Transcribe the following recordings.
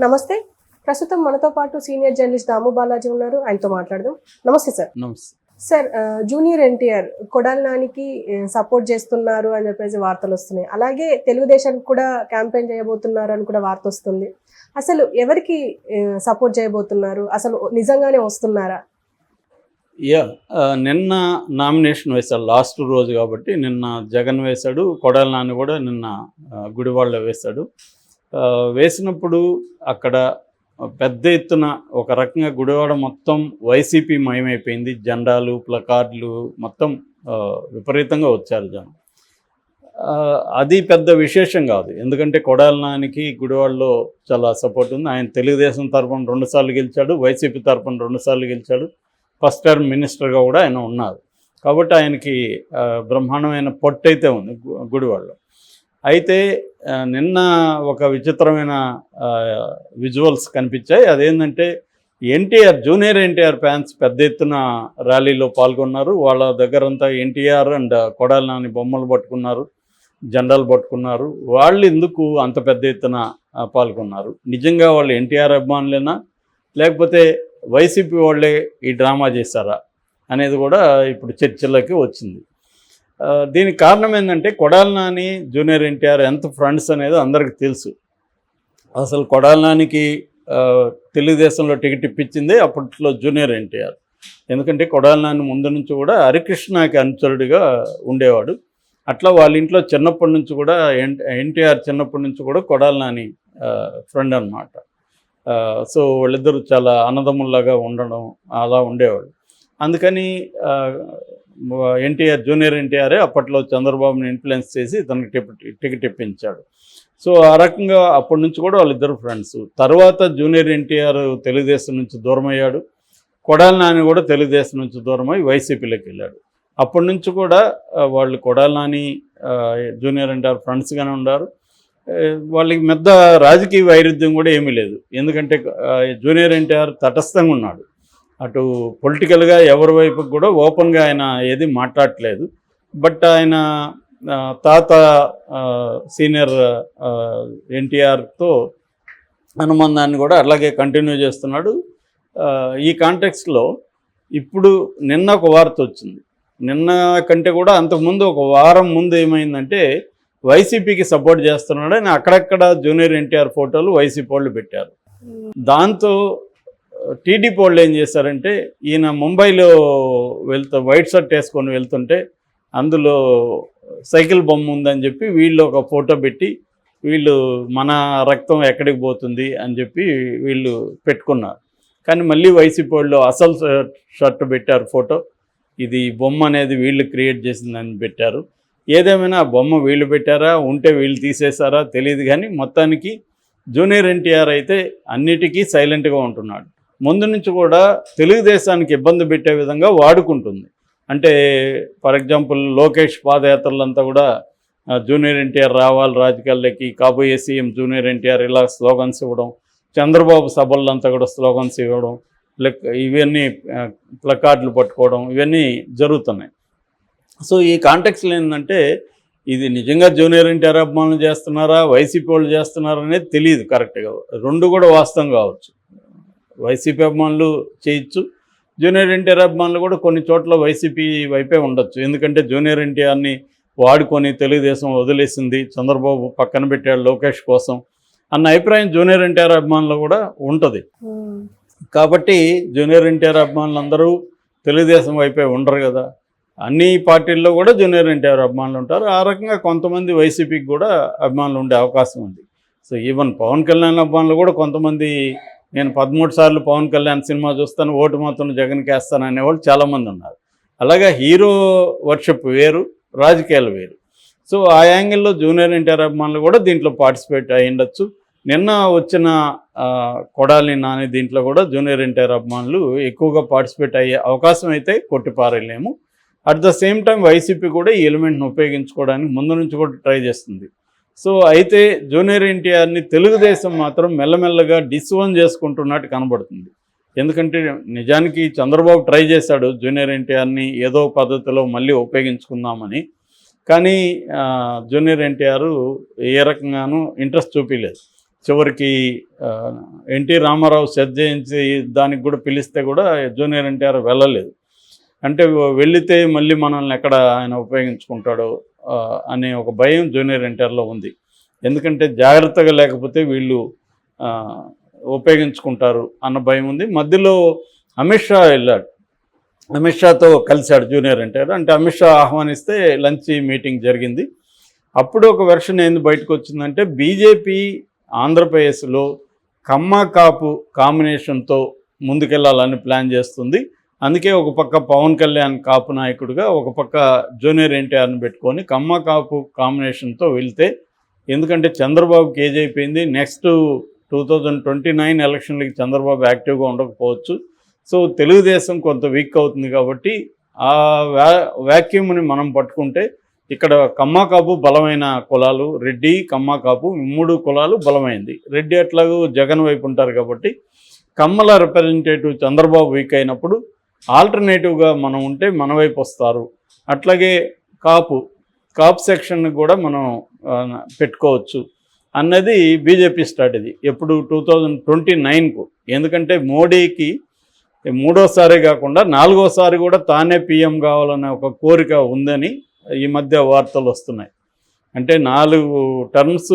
నమస్తే. ప్రస్తుతం మనతో పాటు సీనియర్ జర్నలిస్ట్ దాము బాలాజీ ఉన్నారు. ఆయనతో మాట్లాడదాం. నమస్తే సార్. నమస్తే. సార్ జూనియర్ ఎన్టీఆర్ కొడాలి నానికి సపోర్ట్ చేస్తున్నారు అని చెప్పేసి వార్తలు వస్తున్నాయి. అలాగే తెలుగుదేశానికి కూడా క్యాంపెయిన్ చేయబోతున్నారు అని కూడా వార్త వస్తుంది. అసలు ఎవరికి సపోర్ట్ చేయబోతున్నారు? అసలు నిజంగానే వస్తున్నారా? యా నిన్న నామినేషన్ వేశాడు. లాస్ట్ రోజు కాబట్టి నిన్న జగన్ వేశాడు. కొడాలి నాని కూడా నిన్న ఆ, గుడివాడలో వేశాడు. వేసినప్పుడు అక్కడ పెద్ద ఎత్తున ఒక రకంగా గుడివాడ మొత్తం వైసీపీ మయమైపోయింది. జెండాలు ప్లకార్డులు మొత్తం విపరీతంగా వచ్చారు జనం. అది పెద్ద విశేషం కాదు. ఎందుకంటే కొడాల నానికి గుడివాడలో చాలా సపోర్ట్ ఉంది. ఆయన తెలుగుదేశం తరఫున రెండుసార్లు గెలిచాడు వైసీపీ తరఫున రెండుసార్లు గెలిచాడు. ఫస్ట్ టర్మ్ మినిస్టర్గా కూడా ఆయన ఉన్నారు. కాబట్టి ఆయనకి బ్రహ్మాండమైన పొట్టు అయితే ఉంది గుడివాడలో. అయితే నిన్న ఒక విచిత్రమైన విజువల్స్ కనిపించాయి. అదేంటంటే ఎన్టీఆర్ జూనియర్ ఎన్టీఆర్ ఫ్యాన్స్ పెద్ద ఎత్తున ర్యాలీలో పాల్గొన్నారు. వాళ్ళ దగ్గరంతా ఎన్టీఆర్ అండ్ కొడాలి నాని బొమ్మలు పట్టుకున్నారు జెండాలు పట్టుకున్నారు. వాళ్ళు ఎందుకు అంత పెద్ద ఎత్తున పాల్గొన్నారు? నిజంగా వాళ్ళు ఎన్టీఆర్ అభిమానులేనా? లేకపోతే వైసీపీ వాళ్ళే ఈ డ్రామా చేశారా? అనేది కూడా ఇప్పుడు చర్చలోకి వచ్చింది. దీనికి కారణం ఏంటంటే కొడాలి నాని జూనియర్ ఎన్టీఆర్ ఎంత ఫ్రెండ్స్ అనేది అందరికీ తెలుసు. అసలు కొడాలనానికి తెలుగుదేశంలో టికెట్ ఇప్పించిందే అప్పట్లో జూనియర్ ఎన్టీఆర్. ఎందుకంటే కొడాలి నాని ముందు నుంచి కూడా హరికృష్ణకి అనుచరుడిగా ఉండేవాడు. అట్లా వాళ్ళ ఇంట్లో చిన్నప్పటి నుంచి కూడా ఎన్ ఎన్టీఆర్ చిన్నప్పటి నుంచి కూడా కొడాలి నాని ఫ్రెండ్ అనమాట సో వాళ్ళిద్దరూ చాలా అన్నదమ్ముల్లాగా ఉండడం అలా ఉండేవాళ్ళు. అందుకని ఎన్టీఆర్ జూనియర్ ఎన్టీఆరే అప్పట్లో చంద్రబాబుని ఇన్ఫ్లుయెన్స్ చేసి తనకి టికెట్ టికెట్ ఇప్పించాడు. సో ఆ రకంగా అప్పటి నుంచి కూడా వాళ్ళిద్దరు ఫ్రెండ్స్. తర్వాత జూనియర్ ఎన్టీఆర్ తెలుగుదేశం నుంచి దూరం అయ్యాడు కొడాల నాని కూడా తెలుగుదేశం నుంచి దూరం అయ్యి వైసీపీలోకి వెళ్ళాడు. అప్పటి నుంచి కూడా వాళ్ళు కొడాల నాని జూనియర్ ఎన్టీఆర్ ఫ్రెండ్స్గానే ఉన్నారు వాళ్ళకి పెద్ద రాజకీయ వైరుధ్యం కూడా ఏమీ లేదు. ఎందుకంటే జూనియర్ ఎన్టీఆర్ తటస్థంగా ఉన్నాడు. అటు పొలిటికల్గా ఎవరి వైపు కూడా ఓపెన్గా ఆయన ఏది మాట్లాడట్లేదు. బట్ ఆయన తాత సీనియర్ ఎన్టీఆర్తో అనుబంధాన్ని కూడా అలాగే కంటిన్యూ చేస్తున్నాడు. ఈ కాంటెక్స్లో ఇప్పుడు నిన్న ఒక వార్త వచ్చింది. నిన్న కంటే కూడా అంతకుముందు ఒక వారం ముందు ఏమైందంటే వైసీపీకి సపోర్ట్ చేస్తున్నాడని అక్కడక్కడ జూనియర్ ఎన్టీఆర్ ఫోటోలు వైసీపీ వాళ్ళు పెట్టారు. దాంతో టీడీపీ వాళ్ళు ఏం చేశారంటే ఈయన ముంబైలో వెళ్తూ వైట్ షర్ట్ వేసుకొని వెళ్తుంటే అందులో సైకిల్ బొమ్మ ఉందని చెప్పి వీళ్ళు ఒక ఫోటో పెట్టి వీళ్ళు మన రక్తం ఎక్కడికి పోతుంది అని చెప్పి వీళ్ళు పెట్టుకున్నారు. కానీ మళ్ళీ వైసీపీ వాళ్ళు అసలు షర్ట్ పెట్టారు ఫోటో. ఇది బొమ్మ అనేది వీళ్ళు క్రియేట్ చేసిందని పెట్టారు. ఏదేమైనా ఆ బొమ్మ వీళ్ళు పెట్టారా ఉంటే వీళ్ళు తీసేశారా తెలియదు కానీ మొత్తానికి జూనియర్ ఎన్టీఆర్ అయితే అన్నిటికీ సైలెంట్గా ఉంటున్నాడు. ముందు నుంచి కూడా తెలుగుదేశానికి ఇబ్బంది పెట్టే విధంగా వాడుకుంటుంది. అంటే ఫర్ ఎగ్జాంపుల్ లోకేష్ పాదయాత్రలంతా కూడా జూనియర్ ఎన్టీఆర్ రావాలి రాజకీయాల్లోకి కాబోయే సీఎం జూనియర్ ఎన్టీఆర్ ఇలా స్లోగన్స్ ఇవ్వడం చంద్రబాబు సభలంతా కూడా స్లోగన్స్ ఇవ్వడం ఇవన్నీ ప్లకార్డులు పట్టుకోవడం ఇవన్నీ జరుగుతున్నాయి. సో ఈ కాంటెక్స్లో ఏంటంటే ఇది నిజంగా జూనియర్ ఎన్టీఆర్ అభిమానులు చేస్తున్నారా వైసీపీ వాళ్ళు చేస్తున్నారా అనేది తెలియదు కరెక్ట్గా. రెండు కూడా వాస్తవం కావచ్చు. వైసీపీ అభిమానులు చేయొచ్చు. జూనియర్ ఎన్టీఆర్ అభిమానులు కూడా కొన్ని చోట్ల వైసీపీ వైపే ఉండొచ్చు. ఎందుకంటే జూనియర్ ఎన్టీఆర్ని వాడుకొని తెలుగుదేశం వదిలేసింది. చంద్రబాబు పక్కన పెట్టాడు లోకేష్ కోసం అన్న అభిప్రాయం జూనియర్ ఎన్టీఆర్ అభిమానులు కూడా ఉంటుంది. కాబట్టి జూనియర్ ఎన్టీఆర్ అభిమానులు అందరూ తెలుగుదేశం వైపే ఉండరు కదా. అన్ని పార్టీల్లో కూడా జూనియర్ ఎన్టీఆర్ అభిమానులు ఉంటారు. ఆ రకంగా కొంతమంది వైసీపీకి కూడా అభిమానులు ఉండే అవకాశం ఉంది. సో ఈవెన్ పవన్ కళ్యాణ్ అభిమానులు కూడా కొంతమంది నేను పదమూడు సార్లు పవన్ కళ్యాణ్ సినిమా చూస్తాను ఓటు మాత్రం జగన్కి వేస్తాను అనేవాళ్ళు చాలామంది ఉన్నారు. అలాగే హీరో వర్షిప్ వేరు రాజకీయాలు వేరు. సో ఆ యాంగిల్లో జూనియర్ ఎన్టీఆర్ అభిమానులు కూడా దీంట్లో పార్టిసిపేట్ అయి ఉండొచ్చు. నిన్న వచ్చిన కొడాలి నాని దీంట్లో కూడా జూనియర్ ఎన్టీఆర్ అభిమానులు ఎక్కువగా పార్టిసిపేట్ అయ్యే అవకాశం అయితే కొట్టిపారలేము. At the same time YCP కూడా ఈ ఎలిమెంట్ని ఉపయోగించుకోవడానికి ముందు నుంచి కూడా ట్రై చేస్తుంది. సో అయితే జూనియర్ ఎన్టీఆర్ని తెలుగుదేశం మాత్రం మెల్లమెల్లగా డిస్ఓన్ చేసుకుంటున్నట్టు కనబడుతుంది. ఎందుకంటే నిజానికి చంద్రబాబు ట్రై చేశాడు జూనియర్ ఎన్టీఆర్ని ఏదో పద్ధతిలో మళ్ళీ ఉపయోగించుకుందామని. కానీ జూనియర్ ఎన్టీఆర్ ఏ రకంగానూ ఇంట్రెస్ట్ చూపించలేదు చివరికి ఎన్టీ రామారావు సెట్ చేయించి దానికి కూడా పిలిస్తే కూడా జూనియర్ ఎన్టీఆర్ వెళ్ళలేదు. అంటే వెళితే మళ్ళీ మనల్ని ఎక్కడ ఆయన ఉపయోగించుకుంటాడో అనే ఒక భయం జూనియర్ ఎన్టీఆర్లో ఉంది. ఎందుకంటే జాగ్రత్తగా లేకపోతే వీళ్ళు ఉపయోగించుకుంటారు అన్న భయం ఉంది. మధ్యలో అమిత్ షా వెళ్ళాడు. అమిత్ షాతో కలిశాడు జూనియర్ ఎన్టీఆర్ అంటే అమిత్ షా ఆహ్వానిస్తే లంచ్ మీటింగ్ జరిగింది. అప్పుడు ఒక వెర్షన్ ఏంది బయటకు వచ్చిందంటే బీజేపీ ఆంధ్రప్రదేశ్లో కమ్మ కాపు కాంబినేషన్తో ముందుకెళ్ళాలని ప్లాన్ చేస్తుంది. అందుకే ఒక పక్క పవన్ కళ్యాణ్ కాపు నాయకుడిగా ఒక పక్క జూనియర్ ఎన్టీఆర్ని పెట్టుకొని కమ్మ కాపు కాంబినేషన్తో వెళ్తే ఎందుకంటే చంద్రబాబుకి ఏజ్ అయిపోయింది. Next two thousand twenty nine ఎలక్షన్లకి Chandrababu యాక్టివ్గా ఉండకపోవచ్చు. సో తెలుగుదేశం కొంత వీక్ అవుతుంది కాబట్టి ఆ వ్యా వ్యాక్యూమ్ని మనం పట్టుకుంటే ఇక్కడ కమ్మకాపు బలమైన కులాలు రెడ్డి కమ్మాకాపు మూడు కులాలు బలమైంది. రెడ్డి అట్లాగూ జగన్ వైపు ఉంటారు కాబట్టి కమ్మల రిప్రజెంటేటివ్ చంద్రబాబు వీక్ అయినప్పుడు ఆల్టర్నేటివ్గా మనం ఉంటే మన వైపు వస్తారు. అట్లాగే కాపు కాపు సెక్షన్ కూడా మనం పెట్టుకోవచ్చు. అన్నది బీజేపీ స్ట్రాటజీ ఎప్పుడు టూ థౌజండ్ ట్వంటీ నైన్కు ఎందుకంటే మోడీకి మూడోసారి కాకుండా నాలుగోసారి కూడా తానే పీఎం కావాలనే ఒక కోరిక ఉందని ఈ మధ్య వార్తలు వస్తున్నాయి. అంటే నాలుగు టర్మ్స్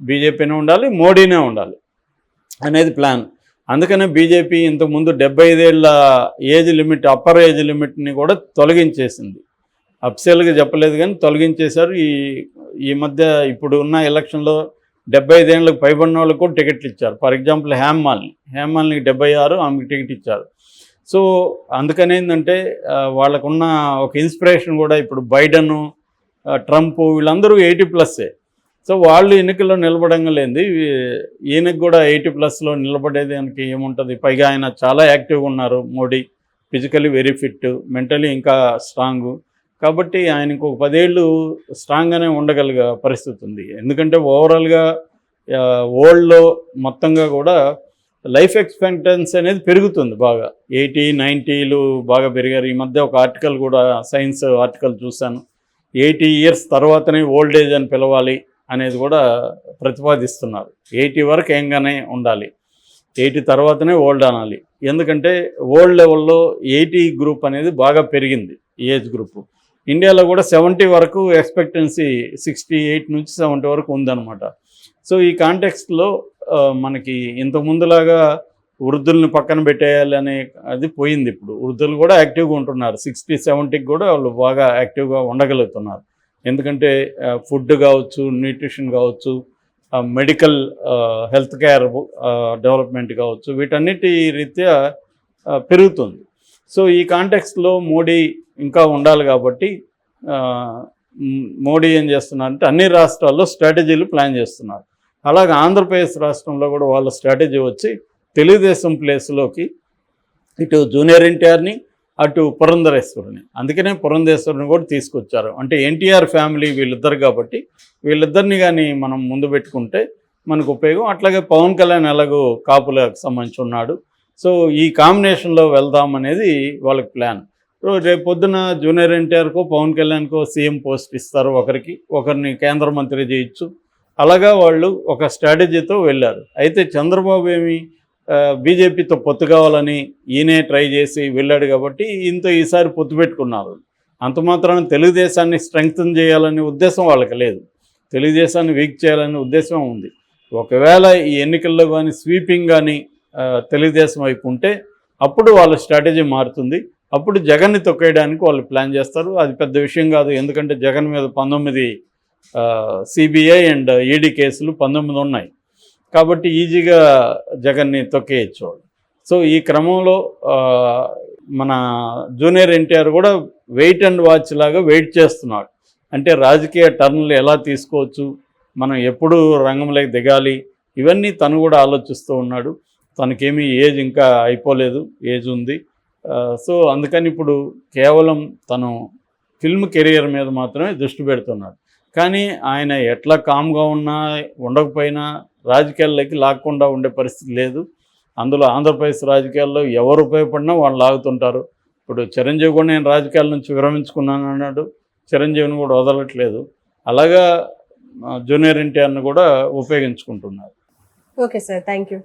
బీజేపీనే ఉండాలి మోడీనే ఉండాలి అనేది ప్లాన్ అందుకనే బీజేపీ ఇంతకుముందు డెబ్బై ఐదేళ్ళ ఏజ్ లిమిట్ అప్పర్ ఏజ్ లిమిట్ని కూడా తొలగించేసింది. అఫ్సియల్గా చెప్పలేదు కానీ తొలగించేశారు. ఈ ఈ మధ్య ఇప్పుడు ఉన్న ఎలక్షన్లో డెబ్బై ఐదేళ్ళకు పైబడిన వాళ్ళకు కూడా టికెట్లు ఇచ్చారు. ఫర్ ఎగ్జాంపుల్ హేమ్మాల్ని హేమ్మాల్ని డెబ్బై ఆరు ఆమెకి టికెట్ ఇచ్చారు. సో అందుకని ఏంటంటే వాళ్ళకున్న ఒక ఇన్స్పిరేషన్ కూడా ఇప్పుడు బైడెను ట్రంప్ వీళ్ళందరూ ఎయిటీ ప్లస్సే. సో వాళ్ళు ఎన్నికల్లో నిలబడంగా లేనిది ఈయనకు కూడా ఎయిటీ ప్లస్లో నిలబడేదానికి ఏముంటుంది? పైగా ఆయన చాలా యాక్టివ్గా ఉన్నారు Modi. Physically very fit mentally ఇంకా స్ట్రాంగ్. కాబట్టి ఆయనకు ఒక పదేళ్ళు స్ట్రాంగ్గానే ఉండగలిగే పరిస్థితి ఉంది. ఎందుకంటే ఓవరాల్గా వరల్డ్లో మొత్తంగా కూడా లైఫ్ ఎక్స్పెక్టెన్సీ అనేది పెరుగుతుంది బాగా. ఎయిటీ నైంటీలు బాగా పెరిగారు. ఈ మధ్య ఒక ఆర్టికల్ కూడా సైన్స్ ఆర్టికల్ చూశాను. ఎయిటీ ఇయర్స్ తర్వాతనే ఓల్డ్ ఏజ్ అని పిలవాలి. అనేది కూడా ప్రతిపాదిస్తున్నారు. ఎయిటీ వరకు ఏంగానే ఉండాలి. ఎయిటీ తర్వాతనే ఓల్డ్ అనాలి. ఎందుకంటే ఓల్డ్ లెవెల్లో ఎయిటీ గ్రూప్ అనేది బాగా పెరిగింది ఏజ్ గ్రూప్. ఇండియాలో కూడా సెవెంటీ వరకు ఎక్స్పెక్టెన్సీ సిక్స్టీ ఎయిట్ నుంచి సెవెంటీ వరకు ఉందన్నమాట. సో ఈ కాంటెక్స్ట్లో మనకి ఇంతకుముందులాగా వృద్ధుల్ని పక్కన పెట్టేయాలి అనే అది పోయింది ఇప్పుడు. వృద్ధులు కూడా యాక్టివ్గా ఉంటున్నారు. సిక్స్టీ సెవెంటీకి కూడా వాళ్ళు బాగా యాక్టివ్గా ఉండగలుగుతున్నారు. ఎందుకంటే ఫుడ్ కావచ్చు న్యూట్రిషన్ కావచ్చు మెడికల్ హెల్త్ కేర్ డెవలప్మెంట్ కావచ్చు వీటన్నిటి రీత్యా పెరుగుతుంది. సో ఈ కాంటెక్స్లో మోడీ ఇంకా ఉండాలి కాబట్టి మోడీ ఏం చేస్తున్నారంటే అన్ని రాష్ట్రాల్లో స్ట్రాటజీలు ప్లాన్ చేస్తున్నారు. అలాగే ఆంధ్రప్రదేశ్ రాష్ట్రంలో కూడా వాళ్ళ స్ట్రాటజీ వచ్చి తెలుగుదేశం ప్లేస్లోకి ఇటు జూనియర్ ఎన్టీఆర్ని అటు పురంధరేశ్వరుని. అందుకనే పురంధేశ్వరుని కూడా తీసుకొచ్చారు. అంటే ఎన్టీఆర్ ఫ్యామిలీ వీళ్ళిద్దరు కాబట్టి వీళ్ళిద్దరిని కానీ మనం ముందు పెట్టుకుంటే మనకు ఉపయోగం. అట్లాగే పవన్ కళ్యాణ్ ఎలాగో కాపులకు సంబంధించి ఉన్నాడు. సో ఈ కాంబినేషన్లో వెళ్దాం అనేది వాళ్ళకి ప్లాన్ రేపు పొద్దున జూనియర్ ఎన్టీఆర్కో పవన్ కళ్యాణ్కో సీఎం పోస్ట్ ఇస్తారు ఒకరికి. ఒకరిని కేంద్ర మంత్రి చేయొచ్చు. అలాగా వాళ్ళు ఒక స్ట్రాటజీతో వెళ్ళారు. అయితే చంద్రబాబు ఏమి బీజేపీతో పొత్తు కావాలని ఈయనే ట్రై చేసి వెళ్ళాడు కాబట్టి ఇంత ఈసారి పొత్తు పెట్టుకున్నారు. అంత మాత్రాన తెలుగుదేశాన్ని స్ట్రెంగ్తన్ చేయాలనే ఉద్దేశం వాళ్ళకి లేదు. తెలుగుదేశాన్ని వీక్ చేయాలనే ఉద్దేశం ఉంది. ఒకవేళ ఈ ఎన్నికల్లో కానీ స్వీపింగ్ కానీ తెలుగుదేశం వైపు ఉంటే అప్పుడు వాళ్ళ స్ట్రాటజీ మారుతుంది. అప్పుడు జగన్ని తొక్కేయడానికి వాళ్ళు ప్లాన్ చేస్తారు. అది పెద్ద విషయం కాదు. ఎందుకంటే జగన్ మీద పంతొమ్మిది సిబిఐ అండ్ ఈడీ కేసులు పంతొమ్మిది ఉన్నాయి. కాబట్టి ఈజీగా జగన్ని తొక్కేయచ్చు వాళ్ళు. సో ఈ క్రమంలో మన జూనియర్ ఎన్టీఆర్ కూడా వెయిట్ అండ్ వాచ్ లాగా వెయిట్ చేస్తున్నాడు. అంటే రాజకీయ టర్న్లు ఎలా తీసుకోవచ్చు మనం ఎప్పుడు రంగంలోకి దిగాలి ఇవన్నీ తను కూడా ఆలోచిస్తూ ఉన్నాడు. తనకేమీ ఏజ్ ఇంకా అయిపోలేదు ఏజ్ ఉంది. సో అందుకని ఇప్పుడు కేవలం తను ఫిల్మ్ కెరియర్ మీద మాత్రమే దృష్టి పెడుతున్నాడు. కానీ ఆయన ఎట్లా కామ్గా ఉన్నా ఉండకపోయినా రాజకీయాల్లోకి లాక్కుండా ఉండే పరిస్థితి లేదు. అందులో ఆంధ్రప్రదేశ్ రాజకీయాల్లో ఎవరు ఉపయోగపడినా వాళ్ళు లాగుతుంటారు. ఇప్పుడు చిరంజీవి కూడా నేను రాజకీయాల నుంచి విరమించుకున్నాను అన్నాడు. చిరంజీవిని కూడా వదలట్లేదు. అలాగా జూనియర్ ఎన్టీఆర్ని కూడా ఉపయోగించుకుంటున్నారు. Okay sir thank you